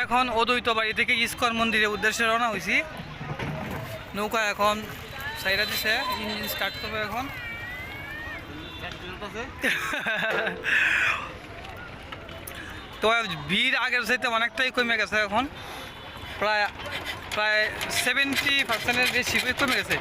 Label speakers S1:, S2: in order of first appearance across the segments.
S1: এখন অদ্বৈত বাড়ি থেকে ইস্কন মন্দিরের উদ্দেশ্যে রওনা হয়েছি নৌকা এখন সাইরা দিছে, ইঞ্জিন স্টার্ট করবে এখন। তো ভিড় আগের চাইতে অনেকটাই কমে গেছে এখন। প্রায় প্রায় সেভেন্টি পার্সেন্টের বেশি কমে গেছে।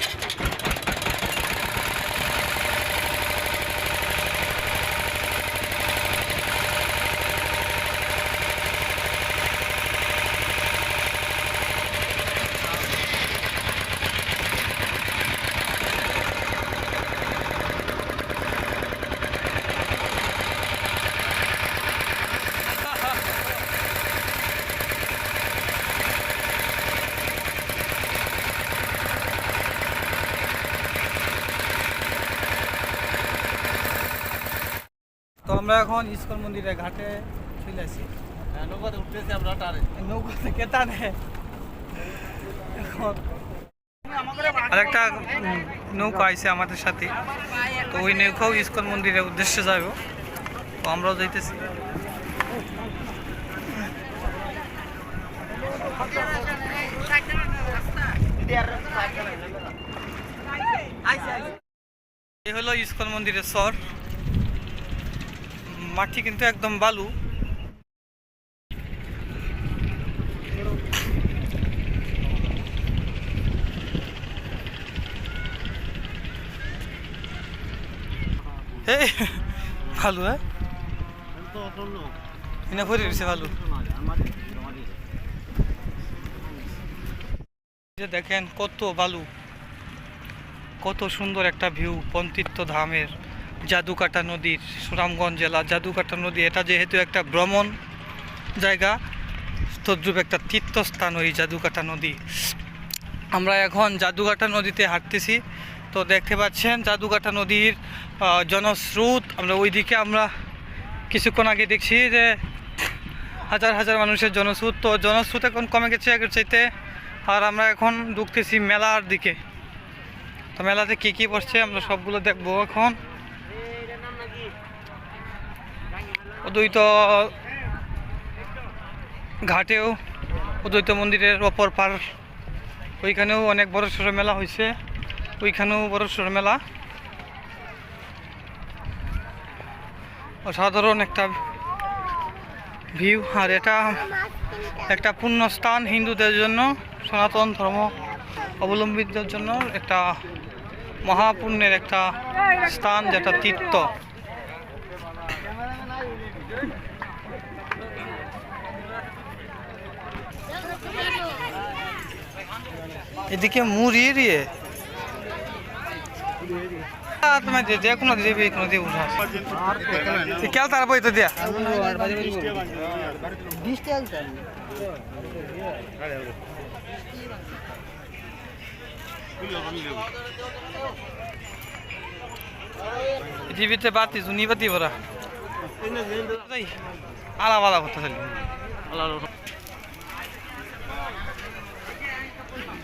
S1: তো আমরা এখন ইস্কন মন্দিরের ঘাটে চলে আসি।
S2: নৌকাতে উঠতেছি আমরা টারে
S1: নৌকা থেকে টানে? এখন আরেকটা উম, নৌকা আইছে আমাদের সাথে। তো ওই নৌকাও ইস্কন মন্দিরের উদ্দেশ্যে যাব তো আমরাও যাইতেছি। এই হলো ইস্কন মন্দিরের সর মাটি কিন্তু একদম বালু। ভালো হ্যাঁ? ভরে দিছে ভালো দেখেন কত বালু, কত সুন্দর একটা ভিউ পন্তিত্ব ধামের। জাদুকাটা নদীর, সুনামগঞ্জ জেলা জাদুকাটা নদী। এটা যেহেতু একটা ভ্রমণ জায়গা, তদ্রুপ একটা তীর্থস্থান ওই জাদুকাটা নদী। আমরা এখন জাদুকাটা নদীতে হাঁটতেছি। তো দেখতে পাচ্ছেন জাদুকাটা নদীর জনস্রোত। আমরা ওইদিকে আমরা কিছুক্ষণ আগে দেখছি যে হাজার হাজার মানুষের জনস্রোত। তো জনস্রোত এখন কমে গেছে আগের চাইতে। আর আমরা এখন ঢুকতেছি মেলার দিকে। তো মেলাতে কী কী বসছে আমরা সবগুলো দেখব এখন। অদ্বৈত ঘাটেও অদ্বৈত মন্দিরের অপর পার। ওইখানেও অনেক বড় সড়ো মেলা হয়েছে ওইখানেও বড় সড়ো মেলা অসাধারণ একটা ভিউ। আর এটা একটা পুণ্যস্থান হিন্দুদের জন্য, সনাতন ধর্ম অবলম্বীদের জন্য। একটা মহাপুণ্যের একটা স্থান, যেটা তীর্থ। এদিকে মুড়ি দিয়ে তোমার যে কোনো দিবি, কোনো দিয়ে উঠা। কেল তার বই দিয়া। পৃথিবীতে বাতি, জুনি বাতি ভরা। আলা আলা কথা খালি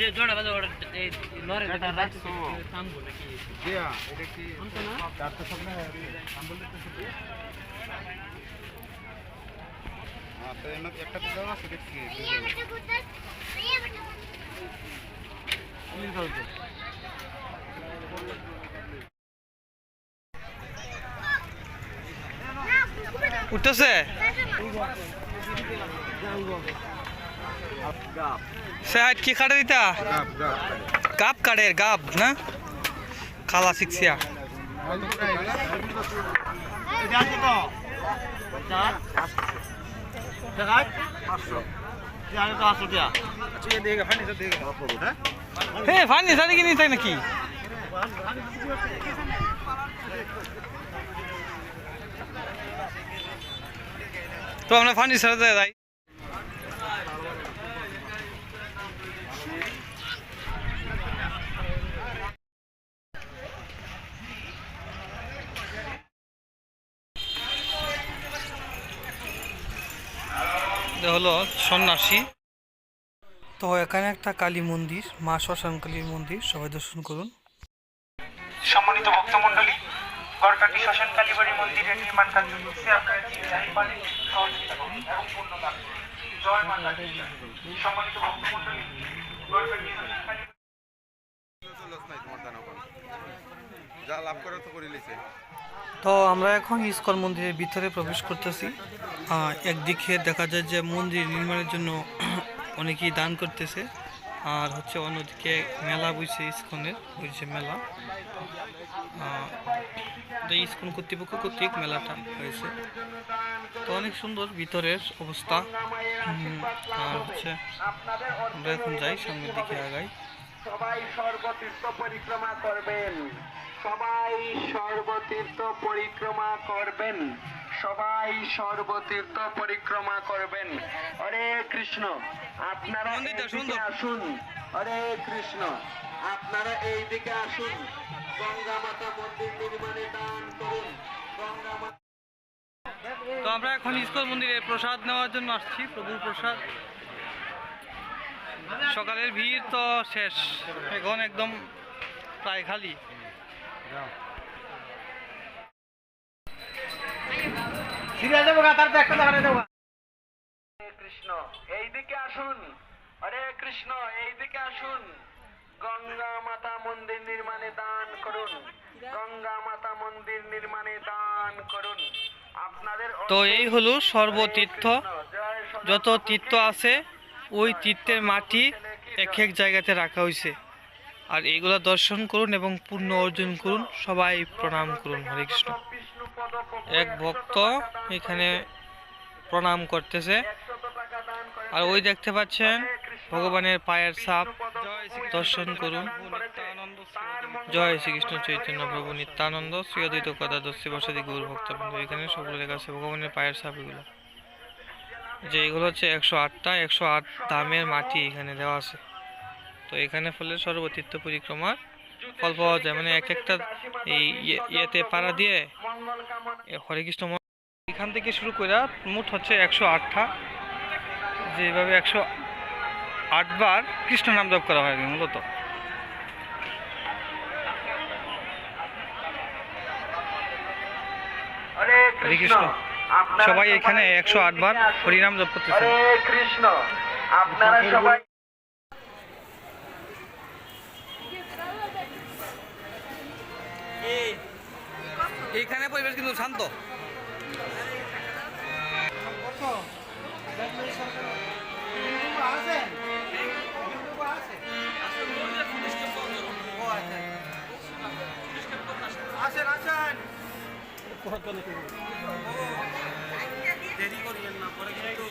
S2: যে জোড়া বাজে ওটা এই লরে এটা রাখছো কাম বলে কি
S3: দিয়া এটা কি? চারটে স্বপ্নে হ্যাঁ তো। এমন একটা তো দেওয়া আছে দেখছি
S1: উঠতেছে? সাহেব কি কাটে দিতা
S3: গাপ
S1: কাটের গাপ না খালা শিখছিয়া হ্যাঁ ফানি সাথে কি নিতে নাকি তো আমরা ফানি সাথে যাই হলো সন্ন্যাসী। তো এখানে একটা কালী মন্দির মা শ্মশান কালীর মন্দির সবাই দর্শন করুন।
S4: সম্মানিত ভক্তমণ্ডলী গড়কাটি শ্মশান কালীবাড়ি মন্দিরের নির্মাণ কাজ চলছে। আপনারা যে যাই পারেন সহযোগিতা করুন এবং পূর্ণ দান জয় মা কালী। সম্মানিত ভক্তমণ্ডলী গড়কাটি শ্মশান
S3: যা লাভ করে তো করে লিছে
S1: তো আমরা এখন ইস্কন মন্দিরের ভিতরে প্রবেশ করতেছি। একদিকে দেখা যায় যে মন্দির নির্মাণের জন্য অনেকেই দান করতেছে। আর হচ্ছে অন্যদিকে মেলা বইছে ইস্কনের, বইছে মেলা। ইস্কন কর্তৃপক্ষ কর্তৃক মেলাটা হয়েছে। তো অনেক সুন্দর ভিতরের অবস্থা। আর হচ্ছে আমরা এখন যাই, সামনের দিকে আগাই।
S4: সবাই সর্বতীর্থ পরিক্রমা করবেন। সবাই সর্বতীর্থ পরিক্রমা করবেন। সবাই সর্বতীর্থ পরিক্রমা করবেন। হরে কৃষ্ণ আপনারা আসুন। হরে কৃষ্ণ আপনারা এই দিকে আসুন। গঙ্গা মাতা মন্দির নির্মাণে দান করুন। গঙ্গা মাতা
S1: তো আমরা এখন ইস্কন মন্দিরে প্রসাদ নেওয়ার জন্য আসছি প্রভুর প্রসাদ। সকালের ভিড় তো শেষ এখন একদম প্রায় খালি।
S4: কৃষ্ণ এইদিকে আসুন। হরে কৃষ্ণ এইদিকে আসুন। গঙ্গা মাতা মন্দির নির্মাণে দান করুন। গঙ্গা মাতা মন্দির নির্মাণে দান করুন। আপনাদের
S1: তো এই হলো সর্বতীর্থ। যত তীর্থ আছে ওই তীর্থের মাটি এক এক জায়গাতে রাখা হয়েছে আর এইগুলো দর্শন করুন এবং পূর্ণ অর্জন করুন, সবাই প্রণাম করুন। হরে কৃষ্ণ। এক ভক্ত এখানে প্রণাম করতেছে। আর ওই দেখতে পাচ্ছেন ভগবানের পায়ের সাপ দর্শন করুন। জয় শ্রীকৃষ্ণ চৈতন্য প্রভু নিত্যানন্দ শ্রী অদ্বৈত কদাদর শিবসাদী গৌর ভক্তবৃন্দ। এখানে সকলে লেখা আছে ভগবানের পায়ের ছাপ এগুলো। যে এগুলো হচ্ছে একশো আটটা, একশো আট দামের মাটি এখানে দেওয়া আছে। তো এখানে ফলে সর্বতীর্থ পরিক্রমার ফল পাওয়া যায়। মানে এক একটা এই ইয়ে- ইয়েতে পাড়া দিয়ে হরে কৃষ্ণ এখান থেকে শুরু করে মোট হচ্ছে একশো আটটা। যেভাবে একশো আটবার কৃষ্ণ নাম জপ করা হয় মূলত।
S4: হরে কৃষ্ণ।
S1: সবাই এখানে একশো আটবার হরিনাম জপ করতেছে
S4: কৃষ্ণ। আপনারা সবাই
S1: এইখানে পরিবেশ কিন্তু শান্ত।
S3: আসেন আসেন।
S1: দেরি করিয়েন না পরে কিন্তু